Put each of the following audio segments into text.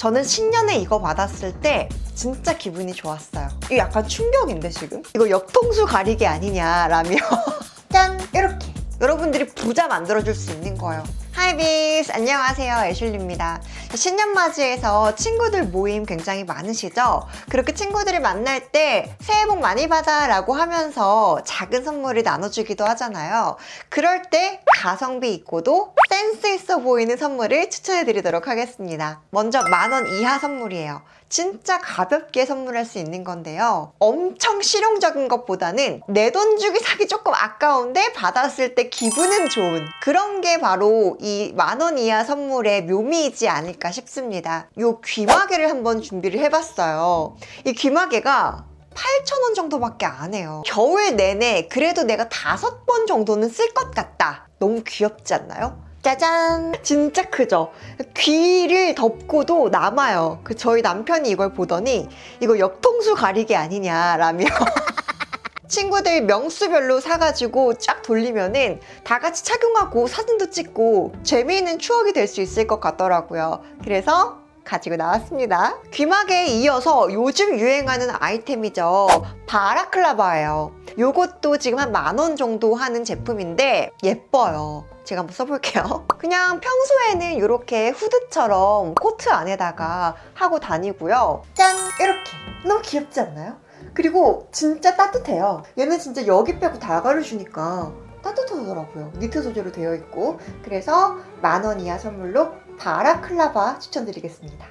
저는 신년에 이거 받았을 때 진짜 기분이 좋았어요. 이거 약간 충격인데 지금? 이거 역통수 가리개 아니냐라며 짠 이렇게 여러분들이 부자 만들어줄 수 있는 거예요. 하이비스 안녕하세요 애슐리입니다. 신년 맞이해서 친구들 모임 굉장히 많으시죠? 그렇게 친구들을 만날 때 새해 복 많이 받아 라고 하면서 작은 선물을 나눠주기도 하잖아요. 그럴 때 가성비 있고도 센스 있어 보이는 선물을 추천해 드리도록 하겠습니다. 먼저 만 원 이하 선물이에요. 진짜 가볍게 선물할 수 있는 건데요. 엄청 실용적인 것보다는 내 돈 주기 사기 조금 아까운데 받았을 때 기분은 좋은 그런 게 바로 이 만 원 이하 선물의 묘미이지 않을까 싶습니다. 요 귀마개를 한번 준비를 해봤어요. 이 귀마개가 8,000원 정도밖에 안 해요. 겨울 내내 그래도 내가 다섯 번 정도는 쓸 것 같다. 너무 귀엽지 않나요? 짜잔! 진짜 크죠? 귀를 덮고도 남아요. 그 저희 남편이 이걸 보더니 이거 역통수 가리개 아니냐라며. 친구들 명수별로 사가지고 쫙 돌리면은 다 같이 착용하고 사진도 찍고 재미있는 추억이 될 수 있을 것 같더라고요. 그래서 가지고 나왔습니다. 귀마개에 이어서 요즘 유행하는 아이템이죠. 바라클라바예요. 요것도 지금 한 만 원 정도 하는 제품인데 예뻐요. 제가 한번 써볼게요. 그냥 평소에는 이렇게 후드처럼 코트 안에다가 하고 다니고요. 짠! 이렇게. 너무 귀엽지 않나요? 그리고 진짜 따뜻해요. 얘는 진짜 여기 빼고 다 가려주니까 따뜻하더라고요. 니트 소재로 되어 있고. 그래서 만 원 이하 선물로 바라클라바 추천드리겠습니다.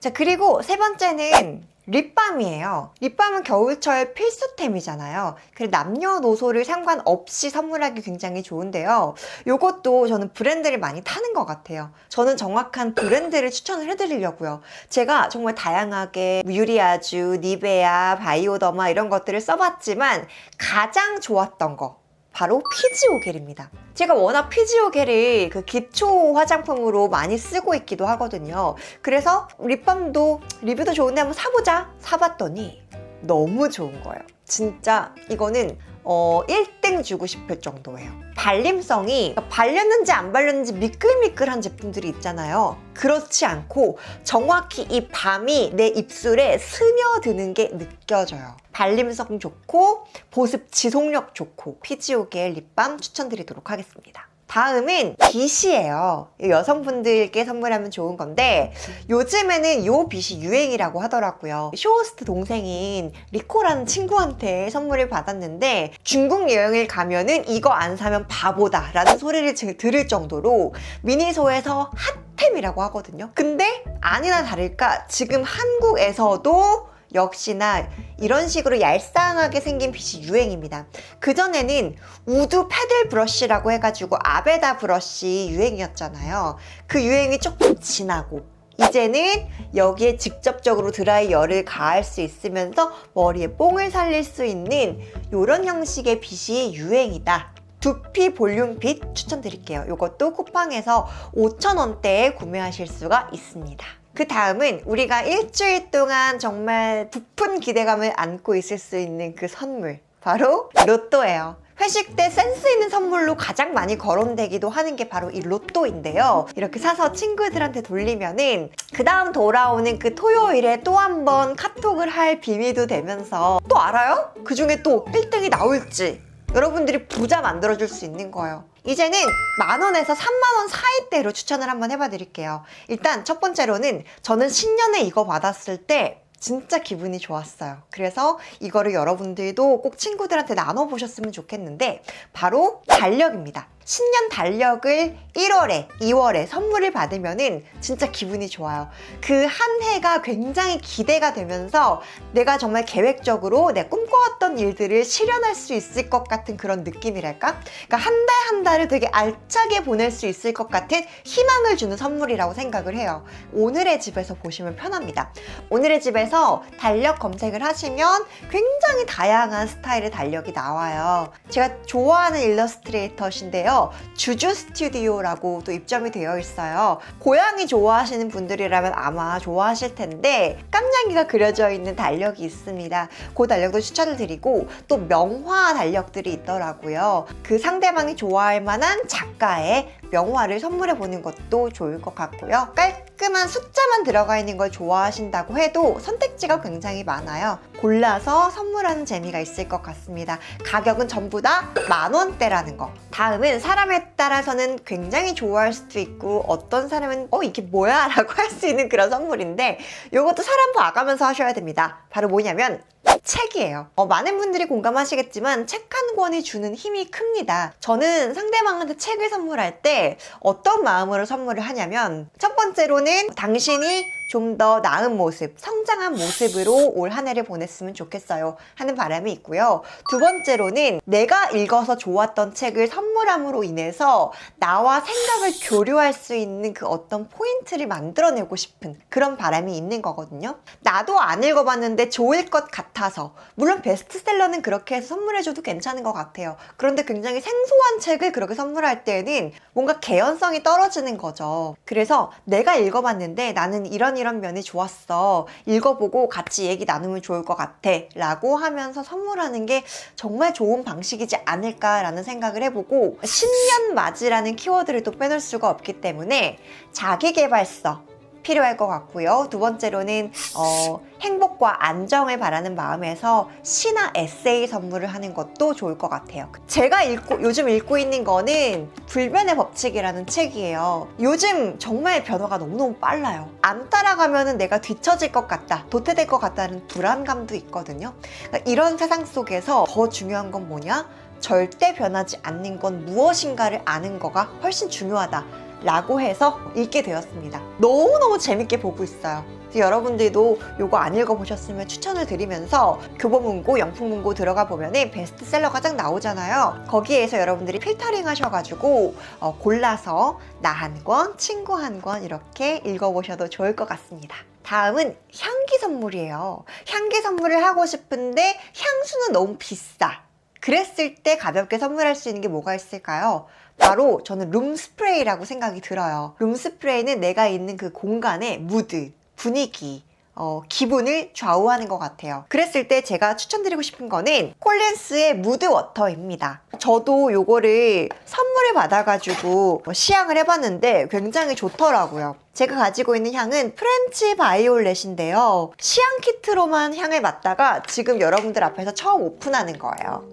자, 그리고 세 번째는 립밤이에요. 립밤은 겨울철 필수템이잖아요. 그래서 남녀노소를 상관없이 선물하기 굉장히 좋은데요. 이것도 저는 브랜드를 많이 타는 것 같아요. 저는 정확한 브랜드를 추천을 해드리려고요. 제가 정말 다양하게 유리아주, 니베아, 바이오더마 이런 것들을 써봤지만 가장 좋았던 거 바로 피지오겔입니다. 제가 워낙 피지오겔을 그 기초 화장품으로 많이 쓰고 있기도 하거든요. 그래서 립밤도 리뷰도 좋은데 한번 사보자 사봤더니 너무 좋은 거예요. 진짜 이거는 어, 1 등 주고 싶을 정도예요. 발림성이 발렸는지 안 발렸는지 미끌미끌한 제품들이 있잖아요. 그렇지 않고 정확히 이 밤이 내 입술에 스며드는 게 느껴져요. 발림성 좋고 보습 지속력 좋고 피지오겔 립밤 추천드리도록 하겠습니다. 다음은 빗이에요. 여성분들께 선물하면 좋은 건데 요즘에는 요 빗이 유행이라고 하더라고요. 쇼호스트 동생인 리코라는 친구한테 선물을 받았는데 중국 여행을 가면은 이거 안 사면 바보다 라는 소리를 들을 정도로 미니소에서 핫템이라고 하거든요. 근데 아니나 다를까 지금 한국에서도 역시나 이런 식으로 얄쌍하게 생긴 빗이 유행입니다. 그전에는 우드 패들 브러쉬라고 해가지고 아베다 브러쉬 유행이었잖아요. 그 유행이 조금 지나고 이제는 여기에 직접적으로 드라이 열을 가할 수 있으면서 머리에 뽕을 살릴 수 있는 이런 형식의 빗이 유행이다. 두피 볼륨 빗 추천드릴게요. 이것도 쿠팡에서 5,000원대에 구매하실 수가 있습니다. 그 다음은 우리가 일주일 동안 정말 부푼 기대감을 안고 있을 수 있는 그 선물. 바로 로또예요. 회식 때 센스 있는 선물로 가장 많이 거론되기도 하는 게 바로 이 로또인데요. 이렇게 사서 친구들한테 돌리면은 그 다음 돌아오는 그 토요일에 또 한 번 카톡을 할 비밀도 되면서 또 알아요? 그 중에 또 1등이 나올지 여러분들이 부자 만들어줄 수 있는 거예요. 이제는 만 원에서 3만 원 사이대로 추천을 한번 해봐 드릴게요. 일단 첫 번째로는 저는 신년에 이거 받았을 때 진짜 기분이 좋았어요. 그래서 이거를 여러분들도 꼭 친구들한테 나눠보셨으면 좋겠는데 바로 달력입니다. 신년 달력을 1월에, 2월에 선물을 받으면은 진짜 기분이 좋아요. 그 한 해가 굉장히 기대가 되면서 내가 정말 계획적으로 내 꿈꿔왔던 일들을 실현할 수 있을 것 같은 그런 느낌이랄까? 그러니까 한 달 한 달을 되게 알차게 보낼 수 있을 것 같은 희망을 주는 선물이라고 생각을 해요. 오늘의 집에서 보시면 편합니다. 오늘의 집에서 달력 검색을 하시면 굉장히 다양한 스타일의 달력이 나와요. 제가 좋아하는 일러스트레이터신데요. 주주 스튜디오라고 또 입점이 되어 있어요. 고양이 좋아하시는 분들이라면 아마 좋아하실 텐데 깜냥이가 그려져 있는 달력이 있습니다. 그 달력도 추천을 드리고 또 명화 달력들이 있더라고요. 그 상대방이 좋아할 만한 작가의 명화를 선물해 보는 것도 좋을 것 같고요. 깔끔한 숫자만 들어가 있는 걸 좋아하신다고 해도 선택지가 굉장히 많아요. 골라서 선물하는 재미가 있을 것 같습니다. 가격은 전부 다 만 원대라는 거. 다음은 사람에 따라서는 굉장히 좋아할 수도 있고 어떤 사람은 어 이게 뭐야? 라고 할 수 있는 그런 선물인데 이것도 사람 봐가면서 하셔야 됩니다. 바로 뭐냐면 책이에요. 어, 많은 분들이 공감하시겠지만 책 한 권이 주는 힘이 큽니다. 저는 상대방한테 책을 선물할 때 어떤 마음으로 선물을 하냐면 첫 번째로는 당신이 좀 더 나은 모습, 성장한 모습으로 올 한 해를 보냈으면 좋겠어요 하는 바람이 있고요. 두 번째로는 내가 읽어서 좋았던 책을 선물함으로 인해서 나와 생각을 교류할 수 있는 그 어떤 포인트를 만들어내고 싶은 그런 바람이 있는 거거든요. 나도 안 읽어봤는데 좋을 것 같아서 물론 베스트셀러는 그렇게 해서 선물해줘도 괜찮은 것 같아요. 그런데 굉장히 생소한 책을 그렇게 선물할 때는 뭔가 개연성이 떨어지는 거죠. 그래서 내가 읽어봤는데 나는 이런 이런 면이 좋았어. 읽어보고 같이 얘기 나누면 좋을 것 같아. 라고 하면서 선물하는 게 정말 좋은 방식이지 않을까라는 생각을 해보고 신년 맞이라는 키워드를 또 빼놓을 수가 없기 때문에 자기개발서 필요할 것 같고요. 두 번째로는 어, 행복과 안정을 바라는 마음에서 시나 에세이 선물을 하는 것도 좋을 것 같아요. 제가 읽고 요즘 읽고 있는 거는 불변의 법칙이라는 책이에요. 요즘 정말 변화가 너무너무 빨라요. 안 따라가면 내가 뒤처질 것 같다, 도태될 것 같다는 불안감도 있거든요. 그러니까 이런 세상 속에서 더 중요한 건 뭐냐? 절대 변하지 않는 건 무엇인가를 아는 거가 훨씬 중요하다. 라고 해서 읽게 되었습니다. 너무너무 재밌게 보고 있어요. 여러분들도 이거 안 읽어보셨으면 추천을 드리면서 교보문고, 영풍문고 들어가 보면 베스트셀러가 딱 나오잖아요. 거기에서 여러분들이 필터링 하셔가지고 어, 골라서 나 한 권, 친구 한 권 이렇게 읽어보셔도 좋을 것 같습니다. 다음은 향기 선물이에요. 향기 선물을 하고 싶은데 향수는 너무 비싸. 그랬을 때 가볍게 선물할 수 있는 게 뭐가 있을까요? 바로 저는 룸 스프레이라고 생각이 들어요. 룸 스프레이는 내가 있는 그 공간의 무드, 분위기, 어, 기분을 좌우하는 것 같아요. 그랬을 때 제가 추천드리고 싶은 거는 콜렌스의 무드 워터입니다. 저도 요거를 선물을 받아가지고 시향을 해봤는데 굉장히 좋더라고요. 제가 가지고 있는 향은 프렌치 바이올렛인데요. 시향 키트로만 향을 맡다가 지금 여러분들 앞에서 처음 오픈하는 거예요.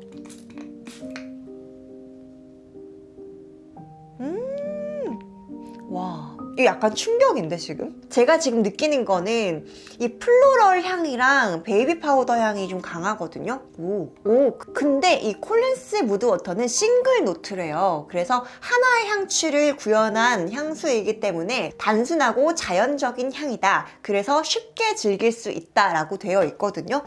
와. 이게 약간 충격인데 지금? 제가 지금 느끼는 거는 이 플로럴 향이랑 베이비 파우더 향이 좀 강하거든요. 오, 오. 근데 이 콜린스 무드 워터는 싱글 노트래요. 그래서 하나의 향취를 구현한 향수이기 때문에 단순하고 자연적인 향이다. 그래서 쉽게 즐길 수 있다라고 되어 있거든요.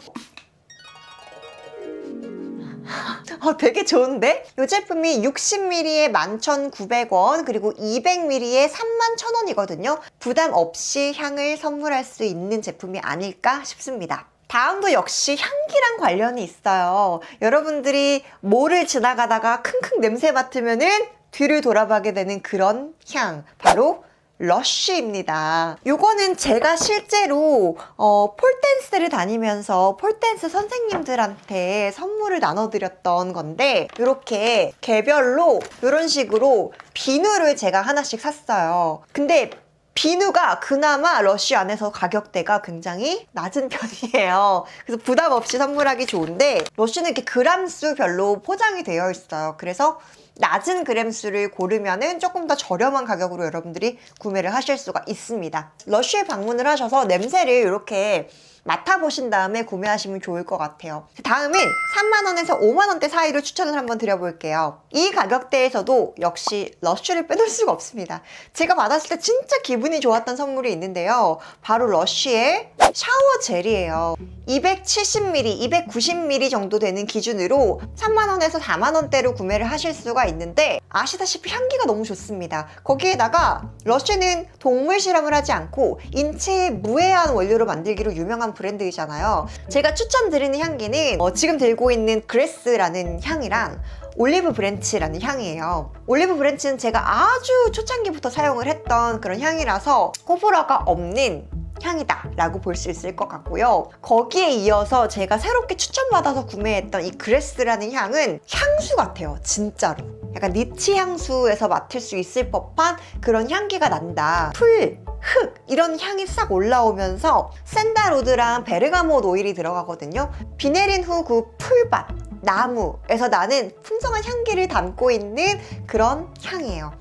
어, 되게 좋은데? 이 제품이 60ml에 11,900원 그리고 200ml에 31,000원이거든요. 부담 없이 향을 선물할 수 있는 제품이 아닐까 싶습니다. 다음도 역시 향기랑 관련이 있어요. 여러분들이 뭐를 지나가다가 킁킁 냄새 맡으면은 뒤를 돌아보게 되는 그런 향. 바로 러쉬입니다. 요거는 제가 실제로 어, 폴댄스를 다니면서 폴댄스 선생님들한테 선물을 나눠드렸던 건데 이렇게 개별로 이런 식으로 비누를 제가 하나씩 샀어요. 근데 비누가 그나마 러쉬 안에서 가격대가 굉장히 낮은 편이에요. 그래서 부담 없이 선물하기 좋은데 러쉬는 이렇게 그람수별로 포장이 되어 있어요. 그래서 낮은 그램수를 고르면은 조금 더 저렴한 가격으로 여러분들이 구매를 하실 수가 있습니다. 러쉬에 방문을 하셔서 냄새를 이렇게 맡아보신 다음에 구매하시면 좋을 것 같아요. 다음은 3만원에서 5만원대 사이로 추천을 한번 드려볼게요. 이 가격대에서도 역시 러쉬를 빼놓을 수가 없습니다. 제가 받았을 때 진짜 기분이 좋았던 선물이 있는데요. 바로 러쉬의 샤워 젤이에요. 270ml, 290ml 정도 되는 기준으로 3만원에서 4만원대로 구매를 하실 수가 있는데 아시다시피 향기가 너무 좋습니다. 거기에다가 러쉬는 동물 실험을 하지 않고 인체에 무해한 원료로 만들기로 유명한 브랜드이잖아요. 제가 추천드리는 향기는 어, 지금 들고 있는 그레스라는 향이랑 올리브 브랜치라는 향이에요. 올리브 브랜치는 제가 아주 초창기부터 사용을 했던 그런 향이라서 호불호가 없는 향이다 라고 볼 수 있을 것 같고요. 거기에 이어서 제가 새롭게 추천받아서 구매했던 이 그레스라는 향은 향수 같아요. 진짜로. 약간 니치 향수에서 맡을 수 있을 법한 그런 향기가 난다. 풀, 흙 이런 향이 싹 올라오면서 샌달우드랑 베르가못 오일이 들어가거든요. 비 내린 후 그 풀밭, 나무에서 나는 풍성한 향기를 담고 있는 그런 향이에요.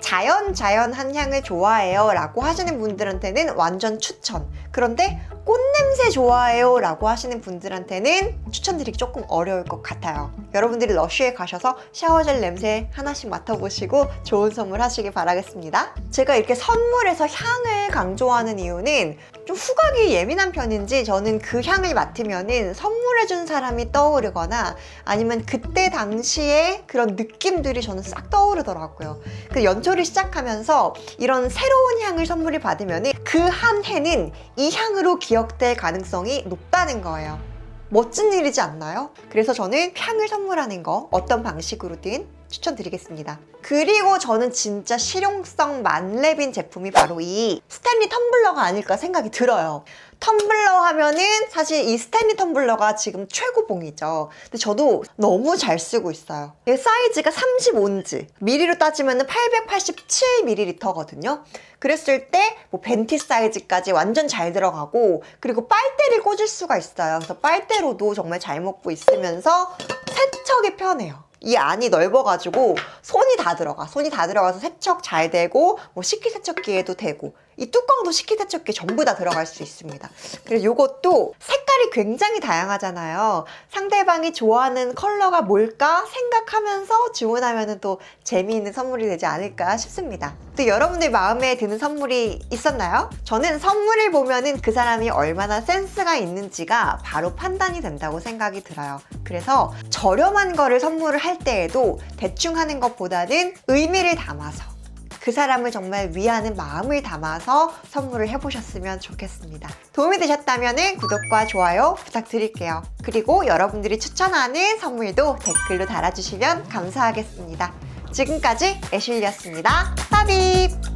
자연 자연한 향을 좋아해요 라고 하시는 분들한테는 완전 추천 그런데 꽃냄새 좋아해요 라고 하시는 분들한테는 추천드리기 조금 어려울 것 같아요 여러분들이 러쉬에 가셔서 샤워젤 냄새 하나씩 맡아보시고 좋은 선물 하시길 바라겠습니다 제가 이렇게 선물에서 향을 강조하는 이유는 좀 후각이 예민한 편인지 저는 그 향을 맡으면은 선물해준 사람이 떠오르거나 아니면 그때 당시에 그런 느낌들이 저는 싹 떠오르더라고요. 그 연초를 시작하면서 이런 새로운 향을 선물을 받으면은 그 한 해는 이 향으로 기억 될 가능성이 높다는 거예요. 멋진 일이지 않나요? 그래서 저는 향을 선물하는 거 어떤 방식으로든 추천드리겠습니다. 그리고 저는 진짜 실용성 만렙인 제품이 바로 이 스탠리 텀블러가 아닐까 생각이 들어요. 텀블러 하면은 사실 이 스탠리 텀블러가 지금 최고봉이죠. 근데 저도 너무 잘 쓰고 있어요. 이게 사이즈가 35인치, 미리로 따지면 887ml거든요. 그랬을 때 뭐 벤티 사이즈까지 완전 잘 들어가고 그리고 빨대를 꽂을 수가 있어요. 그래서 빨대로도 정말 잘 먹고 있으면서 세척이 편해요. 이 안이 넓어가지고 손이 다 들어가. 손이 다 들어가서 세척 잘 되고 뭐 식기세척기에도 되고 이 뚜껑도 식기세척기 전부 다 들어갈 수 있습니다. 그래서 이것도 색깔이 굉장히 다양하잖아요. 상대방이 좋아하는 컬러가 뭘까 생각하면서 주문하면 또 재미있는 선물이 되지 않을까 싶습니다. 또 여러분들 마음에 드는 선물이 있었나요? 저는 선물을 보면은 그 사람이 얼마나 센스가 있는지가 바로 판단이 된다고 생각이 들어요. 그래서 저렴한 거를 선물을 할 때에도 대충 하는 것보다는 의미를 담아서 그 사람을 정말 위하는 마음을 담아서 선물을 해보셨으면 좋겠습니다. 도움이 되셨다면 구독과 좋아요 부탁드릴게요. 그리고 여러분들이 추천하는 선물도 댓글로 달아주시면 감사하겠습니다. 지금까지 애슐리였습니다. 빠비!